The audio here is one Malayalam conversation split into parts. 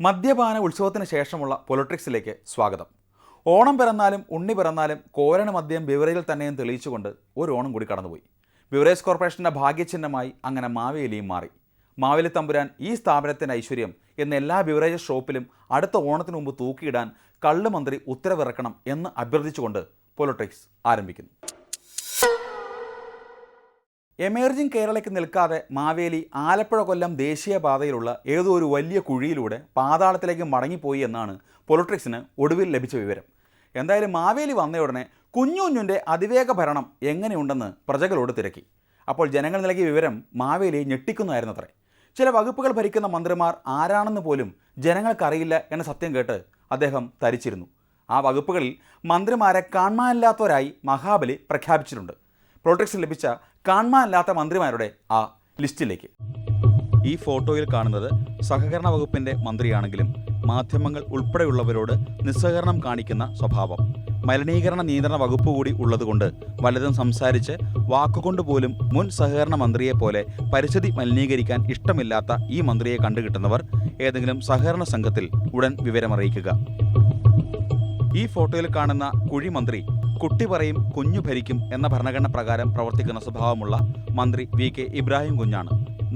മദ്യപാന ഉത്സവത്തിന് ശേഷമുള്ള പൊളിറ്റിക്സിലേക്ക് സ്വാഗതം. ഓണം പിറന്നാലും ഉണ്ണി പിറന്നാലും കോരണ മദ്യം വിവരയിൽ തന്നെയും തെളിയിച്ചുകൊണ്ട് ഒരു ഓണം കൂടി കടന്നുപോയി. ബിവറേജ് കോർപ്പറേഷന്റെ ഭാഗ്യചിഹ്നമായി അങ്ങനെ മാവേലിയും മാറി. മാവേലി തമ്പുരാൻ ഈ സ്ഥാപനത്തിന്റെ ഐശ്വര്യം എന്ന എല്ലാ ബിവറേജ് ഷോപ്പിലും അടുത്ത ഓണത്തിന് മുമ്പ് തൂക്കിയിടാൻ കള്ളുമന്ത്രി ഉത്തരവിറക്കണം എന്ന് അഭ്യർത്ഥിച്ചുകൊണ്ട് പൊളിറ്റിക്സ് ആരംഭിക്കുന്നു. എമേർജിംഗ് കേരളയ്ക്ക് നിൽക്കാതെ മാവേലി ആലപ്പുഴ കൊല്ലം ദേശീയപാതയിലുള്ള ഏതോ ഒരു വലിയ കുഴിയിലൂടെ പാതാളത്തിലേക്ക് മടങ്ങിപ്പോയി എന്നാണ് പൊളിറ്റിക്സിന് ഒടുവിൽ ലഭിച്ച വിവരം. എന്തായാലും മാവേലി വന്ന ഉടനെ കുഞ്ഞുഞ്ഞുന്റെ അതിവേഗ ഭരണം എങ്ങനെയുണ്ടെന്ന് പ്രജകളോട് തിരക്കി. അപ്പോൾ ജനങ്ങൾ നൽകിയ വിവരം മാവേലി ഞെട്ടിക്കുന്നതായിരുന്നത്രേ. ചില വകുപ്പുകൾ ഭരിക്കുന്ന മന്ത്രിമാർ ആരാണെന്ന് പോലും ജനങ്ങൾക്കറിയില്ല എന്ന സത്യം കേട്ട് അദ്ദേഹം തരിച്ചിരുന്നു. ആ വകുപ്പുകളിൽ മന്ത്രിമാരെ കാണാനില്ലാത്തവരായി മഹാബലി പ്രഖ്യാപിച്ചിട്ടുണ്ട്. പ്രൊട്ടക്ഷൻ ലഭിച്ച കാണാനില്ലാത്ത മന്ത്രിമാരുടെ ആ ലിസ്റ്റിലേക്ക്. ഈ ഫോട്ടോയിൽ കാണുന്നത് സഹകരണ വകുപ്പിന്റെ മന്ത്രിയാണെങ്കിലും മാധ്യമങ്ങൾ ഉൾപ്പെടെയുള്ളവരോട് നിസ്സഹകരണം കാണിക്കുന്ന സ്വഭാവം. മലിനീകരണ നിയന്ത്രണ വകുപ്പ് കൂടി ഉള്ളതുകൊണ്ട് വലതും സംസാരിച്ച് വാക്കുകൊണ്ട് പോലും മുൻ സഹകരണ മന്ത്രിയെ പോലെ പരിസ്ഥിതി മലിനീകരിക്കാൻ ഇഷ്ടമില്ലാത്ത ഈ മന്ത്രിയെ കണ്ടുകിട്ടുന്നവർ ഏതെങ്കിലും സഹകരണ സംഘത്തിൽ ഉടൻ വിവരമറിയിക്കുക. ഈ ഫോട്ടോയിൽ കാണുന്ന കുഴി മന്ത്രി കുട്ടി പറയും കുഞ്ഞു ഭരിക്കും എന്ന ഭരണഘടന പ്രകാരം പ്രവർത്തിക്കുന്ന സ്വഭാവമുള്ള മന്ത്രി വി കെ ഇബ്രാഹിം കുഞ്ഞാണ്.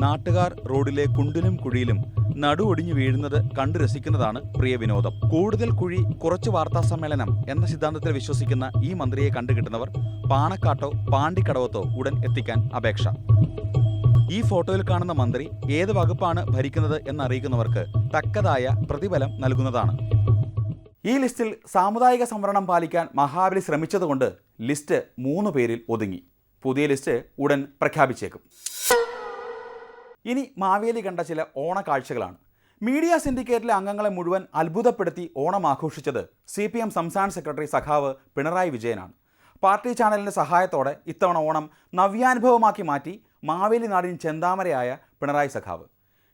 നാട്ടുകാർ റോഡിലെ കുണ്ടിലും കുഴിയിലും നടു വീഴുന്നത് കണ്ടു രസിക്കുന്നതാണ് പ്രിയ വിനോദം. കൂടുതൽ കുഴി കുറച്ച് വാർത്താ സമ്മേളനം എന്ന സിദ്ധാന്തത്തിൽ വിശ്വസിക്കുന്ന ഈ മന്ത്രിയെ കണ്ടുകിട്ടുന്നവർ പാണക്കാട്ടോ പാണ്ടിക്കടവത്തോ ഉടൻ എത്തിക്കാൻ അപേക്ഷ. ഈ ഫോട്ടോയിൽ കാണുന്ന മന്ത്രി ഏത് വകുപ്പാണ് ഭരിക്കുന്നത് എന്നറിയിക്കുന്നവർക്ക് തക്കതായ പ്രതിഫലം നൽകുന്നതാണ്. ഈ ലിസ്റ്റിൽ സാമുദായിക സംവരണം പാലിക്കാൻ മഹാബലി ശ്രമിച്ചതുകൊണ്ട് ലിസ്റ്റ് മൂന്ന് പേരിൽ ഒതുങ്ങി. പുതിയ ലിസ്റ്റ് ഉടൻ പ്രഖ്യാപിച്ചേക്കും. ഇനി മാവേലി കണ്ട ചില ഓണക്കാഴ്ചകളാണ്. മീഡിയ സിൻഡിക്കേറ്റിലെ അംഗങ്ങളെ മുഴുവൻ അത്ഭുതപ്പെടുത്തി ഓണം ആഘോഷിച്ചത് സി പി എം സംസ്ഥാന സെക്രട്ടറി സഖാവ് പിണറായി വിജയനാണ്. പാർട്ടി ചാനലിന്റെ സഹായത്തോടെ ഇത്തവണ ഓണം നവ്യാനുഭവമാക്കി മാറ്റി മാവേലി നാടിൻ ചെന്താമരയായ പിണറായി സഖാവ്.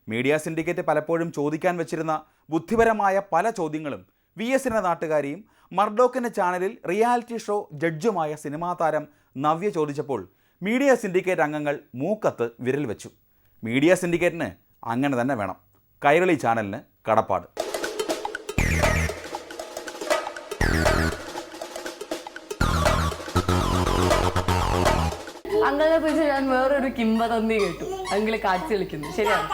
മീഡിയ സിൻഡിക്കേറ്റ് പലപ്പോഴും ചോദിക്കാൻ വെച്ചിരുന്ന ബുദ്ധിപരമായ പല ചോദ്യങ്ങളും വി എസിന്റെ നാട്ടുകാരിയും മർഡോക്കിന്റെ ചാനലിൽ റിയാലിറ്റി ഷോ ജഡ്ജുമായ സിനിമാ താരം നവ്യ ചോദിച്ചപ്പോൾ മീഡിയ സിൻഡിക്കേറ്റ് അംഗങ്ങൾ മൂക്കത്ത് വിരൽ വെച്ചു. മീഡിയ സിൻഡിക്കേറ്റിന് അങ്ങനെ തന്നെ വേണം. കൈരളി ചാനലിന് കടപ്പാട്. അങ്ങനെ കുറിച്ച് ഞാൻ വേറൊരു കിംബതന്തി കേട്ടു. അങ്കിൾ കാഴ്ച കളിക്കുന്നു ശരിയാണ്?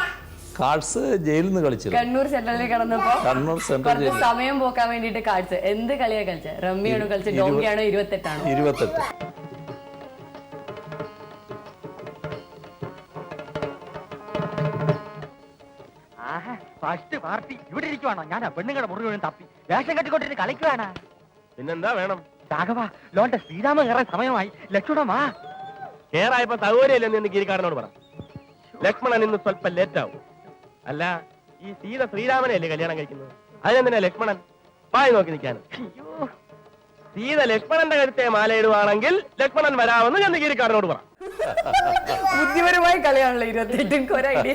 കാർഡ്സ് ജയിലിൽ നിന്ന് കളിച്ചു കണ്ണൂർ സെൻട്രലിൽ കിടന്നപ്പോ കണ്ണൂർ സെൻട്രൽ ജയിലിൽ. സമയം പോക്കാൻ വേണ്ടിട്ട് കാഴ്ച. എന്ത് കളിയാ കളിച്ചത് റമ്മിയാണോ കളിച്ചത് ഡോങ്കിയാണോ ഇരുപത്തെട്ടാണോ? ഇരുപത്തെട്ട്. ഫസ്റ്റ് പാർട്ടി ഇവിടെ ഇരിക്കുവാണോ? ഞാൻ പെണ്ണുങ്ങളുടെ മുറി മുഴുവൻ തപ്പി. വേഷം കെട്ടിക്കൊണ്ടിട്ട് കളിക്കുവാണ്. പിന്നെന്താ വേണം? രാഘവ ലോന്റെ ശ്രീരാമൻ കയറാൻ സമയമായി. ലക്ഷ്മണമാ കേറായപ്പോ സൗകര്യമില്ലെന്ന് എന്ന് ഗിരിക്കാരനോട് പറ. ലക്ഷ്മണൻ ഇന്ന് സ്വല്പം ലേറ്റ് ആവും അല്ല ഈ സീത ശ്രീരാമനെ അല്ലേ കല്യാണം കഴിക്കുന്നത്? അതിനെന്തിനാ ലക്ഷ്മണൻ? പായി നോക്കി നിൽക്കാൻ. സീത ലക്ഷ്മണന്റെ കഴുത്തെ മാലയിടുവാണെങ്കിൽ ലക്ഷ്മണൻ വരാമെന്ന് ഞാൻ ഗിരിക്കാരനോട് പറ. ബുദ്ധിപരമായി കളിയാണല്ലോ ഇരുപത്തെട്ടും ഒരു ഐഡിയ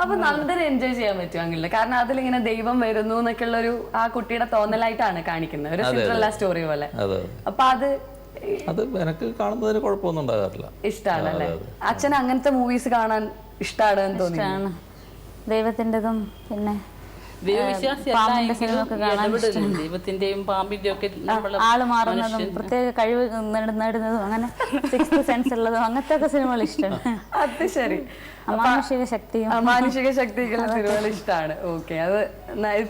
അപ്പൊ നല്ലൊരു എൻജോയ് ചെയ്യാൻ പറ്റും അങ്ങനെ കാരണം അതിലിങ്ങനെ ദൈവം വരുന്നു എന്നൊക്കെ ഉള്ള ഒരു ആ കുട്ടിയുടെ തോന്നലായിട്ടാണ് കാണിക്കുന്നത്. ഒരു അതെ, സ്റ്റോറി പോലെ. അതെ അപ്പൊ അത് അത് എനിക്ക് കാണുന്നതിന് കുഴപ്പമൊന്നും ഉണ്ടാകാറില്ല. ഇഷ്ടമാണ് അല്ലേ? അച്ഛൻ അങ്ങനത്തെ മൂവീസ് കാണാൻ ഇഷ്ടമാണ് എന്ന് തോന്നി ദൈവത്തിന്റെതും പിന്നെ പാമ്പിന്റെ ഒക്കെ കാണാൻ ഇഷ്ടമാണ് ദൈവത്തിന്റെയും പാമ്പിന്റെയും ഒക്കെ നമ്മൾ ആൾ മാറുന്നതും പ്രത്യേക കഴിവ് നേട- നേടുന്നതും അങ്ങനെ സിക്സ് സെൻസ് ഉള്ളതും അങ്ങനത്തെ ഒക്കെ സിനിമകൾ ഇഷ്ടമാണ് അത് ശരി. അമാനുഷിക ശക്തിയും അമാനുഷിക ശക്തിക്കുള്ള സിനിമകൾ ഇഷ്ടമാണ് ഓക്കെ. അത്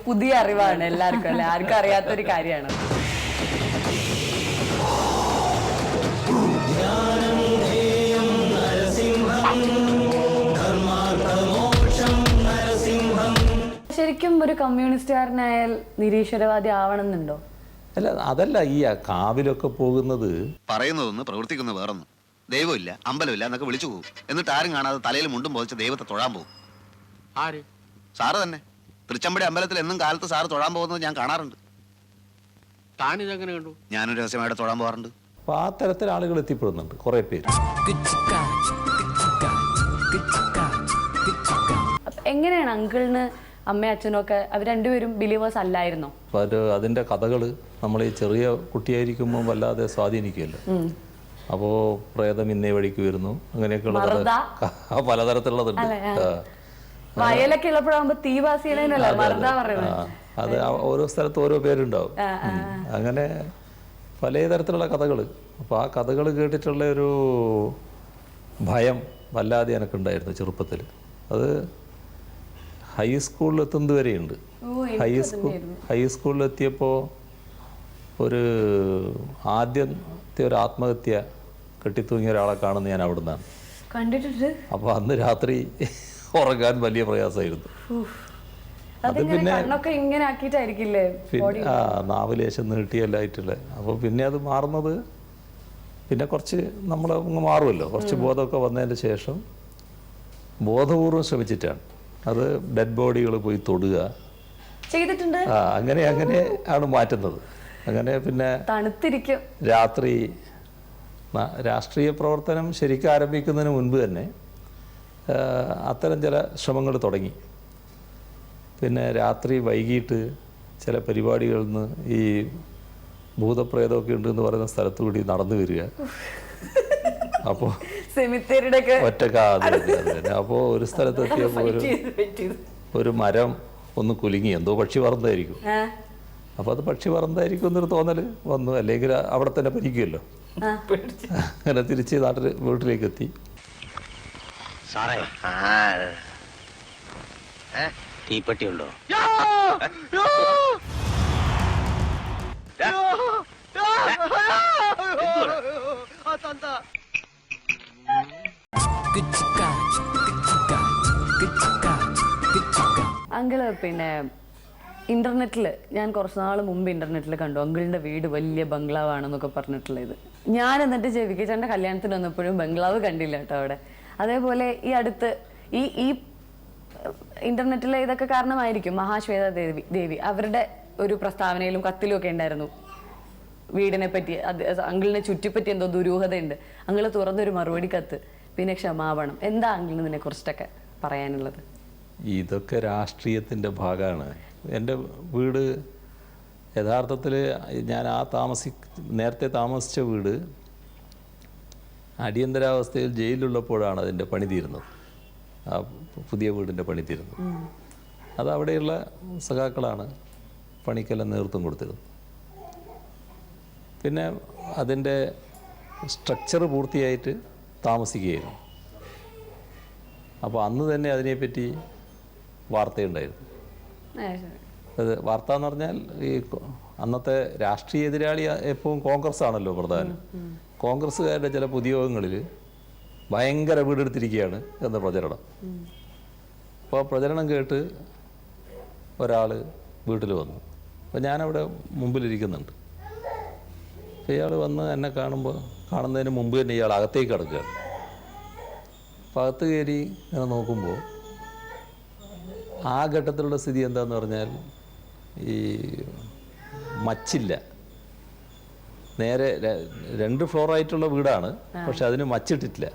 പുതിയ അറിവാണ് എല്ലാവർക്കും അല്ലെ? ആർക്കും അറിയാത്തൊരു കാര്യമാണ്. ശരിക്കും ഒരു കമ്മ്യൂണിസ്റ്റുകാരനായാൽ നിരീശ്വരവാദി ആവണമെന്നുണ്ടോ? അല്ല അതല്ല ഈ കാവിലൊക്കെ പോകുന്നത് പറയുന്നതൊന്ന് പ്രവർത്തിക്കുന്ന വേറൊന്നും. ദൈവമില്ല അമ്പലമില്ല എന്നൊക്കെ വിളിച്ചു പോകും എന്നിട്ട് ആരും കാണാതെ തലയിൽ മുണ്ടും പോതിച്ച് ദൈവത്തെ തൊഴാൻ പോകും ആര്? സാറ് തന്നെ. തൃച്ചമ്പടി അമ്പലത്തിൽ എന്നും കാലത്ത് സാറ് തൊഴാൻ പോകുന്നത് ഞാൻ കാണാറുണ്ട്. താനിതെങ്ങനെ കണ്ടു? ഞാനൊരു രഹസ്യമായിട്ട് തൊഴാൻ പോകാറുണ്ട്. അപ്പൊ ആ തരത്തിൽ ആളുകൾ എത്തിപ്പെടുന്നുണ്ട് കുറെ പേര്. എങ്ങനെയാണ് അങ്കിളിന് അമ്മയും അച്ഛനും ഒക്കെ അവർ രണ്ടുപേരും ബിലീവേഴ്സ് അല്ലായിരുന്നു. അത് അതിന്റെ കഥകൾ നമ്മൾ ഈ ചെറിയ കുട്ടിയായിരിക്കുമ്പോൾ വല്ലാതെ സ്വാധീനിക്കുമല്ലോ അപ്പോൾ പ്രേതം ഇന്നേ വഴിക്ക് വരുന്നു. അങ്ങനെയൊക്കെയുള്ള പലതരത്തിലുള്ളതുണ്ട്. വയലൊക്കെ ഉള്ളപ്പോഴാകുമ്പോ തീവാസികളെന്നല്ലേ അത് ഓരോ സ്ഥലത്ത് ഓരോ പേരുണ്ടാവും. അങ്ങനെ പല തരത്തിലുള്ള കഥകൾ അപ്പോൾ ആ കഥകൾ കേട്ടിട്ടുള്ള ഒരു ഭയം വല്ലാതെ എനിക്കുണ്ടായിരുന്നു ചെറുപ്പത്തിൽ അത് ഹൈസ്കൂളിൽ എത്തുന്നത് വരെയുണ്ട്. ഹൈസ്കൂൾ ഹൈസ്കൂളിൽ എത്തിയപ്പോൾ ഒരു ആദ്യത്തെ ഒരു ആത്മഹത്യ കെട്ടിത്തൂങ്ങിയ ഒരാളെ കാണുന്ന ഞാൻ അവിടെ നിന്നാണ് കണ്ടിട്ടുണ്ട്. അപ്പോൾ അന്ന് രാത്രി ഉറങ്ങാൻ വലിയ പ്രയാസമായിരുന്നു. അത് കണ്ണൊക്കെ ഇങ്ങനെ ആക്കിയിട്ടായിരിക്കില്ലേ പിന്നെ ആ നാവിലേശം നീട്ടിയല്ലായിട്ടുള്ള അപ്പോൾ പിന്നെ അത് മാറുന്നത് പിന്നെ കുറച്ച് നമ്മൾ മാറുമല്ലോ. കുറച്ച് ബോധമൊക്കെ വന്നതിന് ശേഷം ബോധപൂർവം ശ്രമിച്ചിട്ടാണ്. അത് ഡെഡ് ബോഡികൾ പോയി തൊടുക. ചെയ്തിട്ടുണ്ട്? ആ അങ്ങനെ അങ്ങനെ ആണ് മാറ്റുന്നത്. അങ്ങനെ പിന്നെ തണുത്തിരിക്കും. രാത്രി രാഷ്ട്രീയ പ്രവർത്തനം ശരിക്കും ആരംഭിക്കുന്നതിന് മുൻപ് തന്നെ അത്തരം ചില ശ്രമങ്ങൾ തുടങ്ങി. പിന്നെ രാത്രി വൈകിട്ട് ചില പരിപാടികളിൽ നിന്ന് ഈ ഭൂതപ്രേതമൊക്കെ ഉണ്ട് എന്ന് പറയുന്ന സ്ഥലത്തു കൂടി നടന്നു വരിക. അപ്പോൾ സെമിത്തേരിയുടെ ഒക്കെ ഒറ്റക്കാതെ അപ്പോൾ ഒരു സ്ഥലത്ത് എത്തിയപ്പോ ഒരു ഒരു മരം ഒന്ന് കുലുങ്ങി. എന്തോ പക്ഷി പറന്നായിരിക്കും. അപ്പോൾ അത് പക്ഷി പറന്നായിരിക്കും എന്നൊരു തോന്നൽ വന്നു. അല്ലെങ്കിൽ അവിടെ തന്നെ പരിക്കുമല്ലോ അങ്ങനെ തിരിച്ച് നാട്ടിൽ വീട്ടിലേക്ക് എത്തി. തീപ്പെട്ടി ഉണ്ടോ? അങ്കിൾ പിന്നെ ഇന്റർനെറ്റിൽ ഞാൻ കുറച്ച് നാൾ മുമ്പ് ഇന്റർനെറ്റിൽ കണ്ടു. അങ്കിളിന്റെ വീട് വലിയ ബംഗ്ലാവാണെന്നൊക്കെ പറഞ്ഞിട്ടുള്ള ഇത്. ഞാൻ എന്നിട്ട് ജെവിക്കേച്ചന്റെ കല്യാണത്തിന് വന്നപ്പോഴും ബംഗ്ലാവ് കണ്ടില്ല കേട്ടോ അവിടെ. അതേപോലെ ഈ അടുത്ത് ഈ ഈ ഇന്റർനെറ്റിലെ ഇതൊക്കെ കാരണമായിരിക്കും മഹാശ്വേത ദേവി ദേവി. അവരുടെ ഒരു പ്രസ്താവനയിലും കത്തിലും ഒക്കെ ഉണ്ടായിരുന്നു വീടിനെ പറ്റി അങ്കിളിനെ ചുറ്റിപ്പറ്റി എന്തോ ദുരൂഹതയുണ്ട്. അങ്കിൾ തുറന്നൊരു മറുപടി കത്ത്. പിന്നെ ക്ഷമാപണം എന്താ അങ്കിളിന് ഇതിനെ കുറിച്ചിട്ടൊക്കെ പറയാനുള്ളത്? ഇതൊക്കെ രാഷ്ട്രീയത്തിന്റെ ഭാഗമാണ് എന്റെ വീട് യഥാർത്ഥത്തിൽ ഞാൻ ആ താമസി നേരത്തെ താമസിച്ച വീട് അടിയന്തരാവസ്ഥയിൽ ജയിലിലുള്ളപ്പോഴാണ് അതിന്റെ പണി തീരുന്നത്. ആ പുതിയ വീടിന്റെ പണി തീരുന്നത്. അത് അവിടെയുള്ള സഖാക്കളാണ് പണിക്കെല്ലാം നേതൃത്വം കൊടുത്തിരുന്നത്. പിന്നെ അതിന്റെ സ്ട്രക്ചർ പൂർത്തിയായിട്ട് താമസിക്കുകയായിരുന്നു. അപ്പോൾ അന്ന് തന്നെ അതിനെപ്പറ്റി വാർത്തയുണ്ടായിരുന്നു. അത് വാർത്ത എന്ന് പറഞ്ഞാൽ ഈ അന്നത്തെ രാഷ്ട്രീയ എതിരാളി എപ്പോഴും കോൺഗ്രസ് ആണല്ലോ പ്രധാനം കോൺഗ്രസ്സുകാരുടെ ചില പൊതുയോഗങ്ങളിൽ ഭയങ്കര വീടെടുത്തിരിക്കുകയാണ് എന്ന പ്രചരണം. അപ്പോൾ പ്രചരണം കേട്ട് ഒരാൾ വീട്ടിൽ വന്നു. അപ്പോൾ ഞാനവിടെ മുമ്പിലിരിക്കുന്നുണ്ട്. ഇയാൾ വന്ന് എന്നെ കാണുമ്പോൾ കാണുന്നതിന് മുമ്പ് തന്നെ ഇയാൾ അകത്തേക്ക് കിടക്കുകയാണ് അപ്പോൾ അകത്ത് കയറി ഇങ്ങനെ നോക്കുമ്പോൾ ആ ഘട്ടത്തിലുള്ള സ്ഥിതി എന്താന്ന് പറഞ്ഞാൽ ഈ മച്ചില്ല. നേരെ രണ്ട് ഫ്ലോറായിട്ടുള്ള വീടാണ്. പക്ഷെ അതിന് മച്ചിട്ടിട്ടില്ല.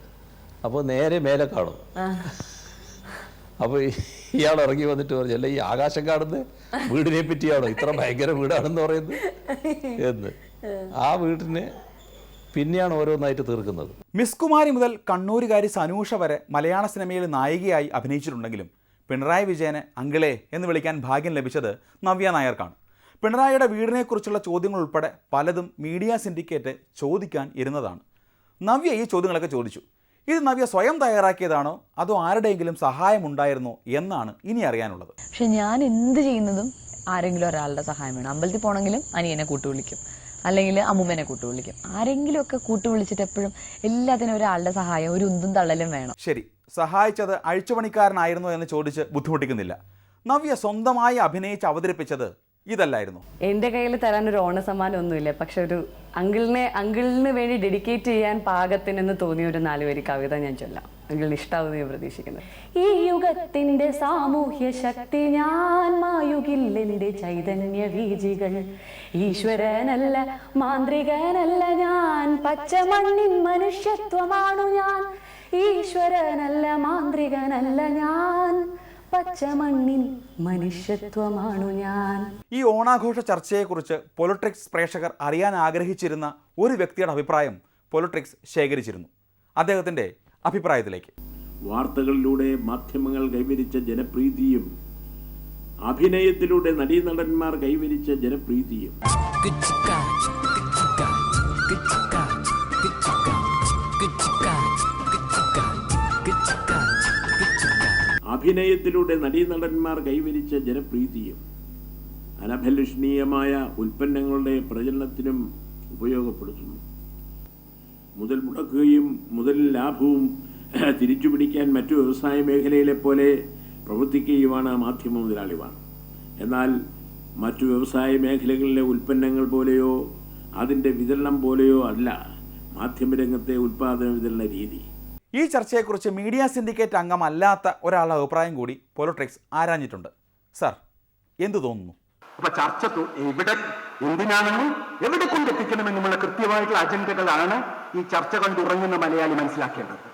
അപ്പോൾ നേരെ മേലെ കാണും. അപ്പോൾ ഇയാൾ ഇറങ്ങി വന്നിട്ട് പറഞ്ഞു അല്ല ഈ ആകാശം കാണുന്ന വീടിനെ പറ്റിയാണോ ഇത്ര ഭയങ്കര വീടാണെന്ന് പറയുന്നത്? എന്ന്. ആ. വീടിന് പിന്നെയാണ് ഓരോന്നായിട്ട് തീർക്കുന്നത്. മിസ് കുമാരി മുതൽ കണ്ണൂരുകാരി സനൂഷ വരെ മലയാള സിനിമയിൽ നായികയായി അഭിനയിച്ചിട്ടുണ്ടെങ്കിലും പിണറായി വിജയനെ അങ്കിളെ എന്ന് വിളിക്കാൻ ഭാഗ്യം ലഭിച്ചത് നവ്യ നായർക്കാണ്. പിണറായിയുടെ വീടിനെക്കുറിച്ചുള്ള ചോദ്യങ്ങൾ ഉൾപ്പെടെ പലതും മീഡിയ സിൻഡിക്കേറ്റ് ചോദിക്കാൻ ഇരുന്നതാണ്. നവ്യ ഈ ചോദ്യങ്ങളൊക്കെ ചോദിച്ചു. ഇത് നവ്യ സ്വയം തയ്യാറാക്കിയതാണോ? അതോ ആരുടെയെങ്കിലും സഹായമുണ്ടായിരുന്നോ? എന്നാണ് ഇനി അറിയാനുള്ളത്. പക്ഷെ ഞാൻ എന്ത് ചെയ്യുന്നതും ആരെങ്കിലും ഒരാളുടെ സഹായം വേണം. അമ്പലത്തിൽ പോകണമെങ്കിലും അനിയനെ കൂട്ടു വിളിക്കും. അല്ലെങ്കിൽ അമ്മുമ്മനെ കൂട്ടു വിളിക്കും. ആരെങ്കിലും ഒക്കെ കൂട്ടു വിളിച്ചിട്ട് എപ്പോഴും എല്ലാത്തിനും ഒരാളുടെ സഹായം ഒരു ഉന്തും തള്ളലും വേണം. ശരി. സഹായിച്ചത് അഴിച്ചുപണിക്കാരനായിരുന്നു എന്ന് ചോദിച്ച് ബുദ്ധിമുട്ടിക്കുന്നില്ല. നവ്യ സ്വന്തമായി അഭിനയിച്ച് അവതരിപ്പിച്ചത് ഇതല്ലായിരുന്നു. എന്റെ കയ്യിൽ തരാൻ ഒരു ഓണസമ്മാനം ഒന്നുമില്ല പക്ഷെ ഒരു അങ്കിളിനെ അങ്കിളിന് വേണ്ടി ഡെഡിക്കേറ്റ് ചെയ്യാൻ പാകത്തിനെന്ന് തോന്നിയ ഒരു നാലുവരി കവിത ഞാൻ ചൊല്ലാം. അങ്കിളിന് ഇഷ്ടാവുന്ന ഞാൻ പ്രതീക്ഷിക്കുന്നത് ഈ യുഗത്തിന്റെ സാമൂഹ്യ ശക്തി ഞാൻ മായുകില്ലെന്റെ ചൈതന്യ വീജികൾ ഈശ്വരനല്ല മാന്ത്രികനല്ല ഞാൻ. പച്ചമണ്ണിൻ മനുഷ്യത്വമാണു ഞാൻ. ഈശ്വരനല്ല മാന്ത്രികനല്ല ഞാൻ. പച്ചമണ്ണിൻ മനുഷ്യത്വമാണു ഞാൻ. ഈ ഓണാഘോഷ ചർച്ചയെക്കുറിച്ച് പൊളിട്രിക്സ് പ്രേക്ഷകർ അറിയാൻ ആഗ്രഹിച്ചിരുന്ന ഒരു വ്യക്തിയുടെ അഭിപ്രായം പൊളിട്രിക്സ് ശേഖരിച്ചിരുന്നു. അദ്ദേഹത്തിന്റെ അഭിപ്രായത്തിലേക്ക്. വാർത്തകളിലൂടെ മാധ്യമങ്ങൾ കൈവരിച്ച ജനപ്രീതിയും അഭിനയത്തിലൂടെ നടീനടന്മാർ കൈവരിച്ച ജനപ്രീതിയും. അഭിനയത്തിലൂടെ നടീനടന്മാർ കൈവരിച്ച ജനപ്രീതിയും അനഭലഷണീയമായ ഉൽപ്പന്നങ്ങളുടെ പ്രചരണത്തിനും ഉപയോഗപ്പെടുത്തുന്നു. മുതൽ മുടക്കുകയും മുതൽ ലാഭവും തിരിച്ചു പിടിക്കാൻ മറ്റു വ്യവസായ മേഖലയിലെ പോലെ പ്രവർത്തിക്കുകയുമാണ് മാധ്യമ മുതലാളിമാർ. എന്നാൽ മറ്റു വ്യവസായ മേഖലകളിലെ ഉൽപ്പന്നങ്ങൾ പോലെയോ അതിന്റെ വിതരണം പോലെയോ അല്ല മാധ്യമരംഗത്തെ ഉൽപ്പാദന വിതരണ രീതി. ഈ ചർച്ചയെക്കുറിച്ച് മീഡിയ സിൻഡിക്കേറ്റ് അംഗമല്ലാത്ത ഒരാളുടെ അഭിപ്രായം കൂടി പൊളിട്രിക്സ് ആരാഞ്ഞിട്ടുണ്ട്. സർ എന്തു തോന്നുന്നു? അപ്പൊ ചർച്ച എവിടെ എന്തിനാണെന്നും എവിടെ കൊണ്ടെത്തിക്കണമെന്നുമുള്ള കൃത്യമായിട്ടുള്ള അജണ്ടകളാണ് ഈ ചർച്ച കണ്ടുറങ്ങുന്ന മലയാളി മനസ്സിലാക്കേണ്ടത്.